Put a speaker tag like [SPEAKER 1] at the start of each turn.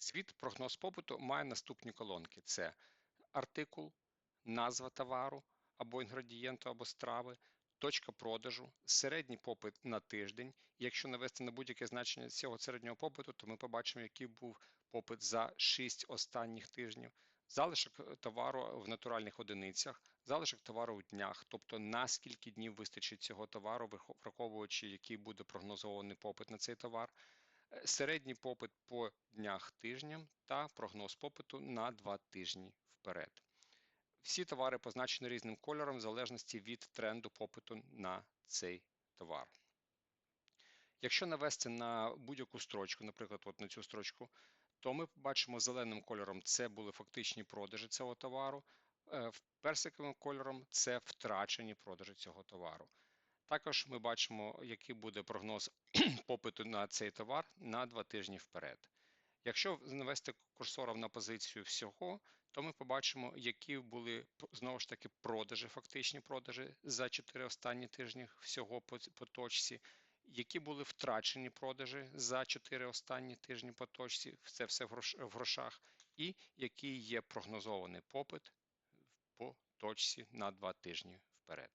[SPEAKER 1] Звіт прогноз попиту має наступні колонки: це артикул, назва товару або інгредієнту або страви, точка продажу, середній попит на тиждень. Якщо навести на будь-яке значення цього середнього попиту, то ми побачимо, який був попит за 6 останніх тижнів. Залишок товару в натуральних одиницях, залишок товару у днях, тобто наскільки днів вистачить цього товару, врахов- враховуючи, який буде прогнозований попит на цей товар, е, середній попит по днях тижням та прогноз попиту на 2 тижні вперед. Всі товари позначені різним кольором в залежності від тренду попиту на цей товар. Якщо навести на будь-яку строчку, наприклад, от на цю строчку, то ми бачимо зеленим кольором це були фактичні продажі цього товару, е, персиковим кольором це втрачені продажі цього товару. Також ми бачимо, який буде прогноз попиту на цей товар на два тижні вперед. Якщо навести курсором на позицію всього, то ми побачимо, які були знову ж таки продажі, фактичні продажі за 4 останні тижні всього по, по точці, які були втрачені продажі за 4 останні тижні по точці, це все в в грошах, і який є прогнозований попит по точці на 2 тижні вперед.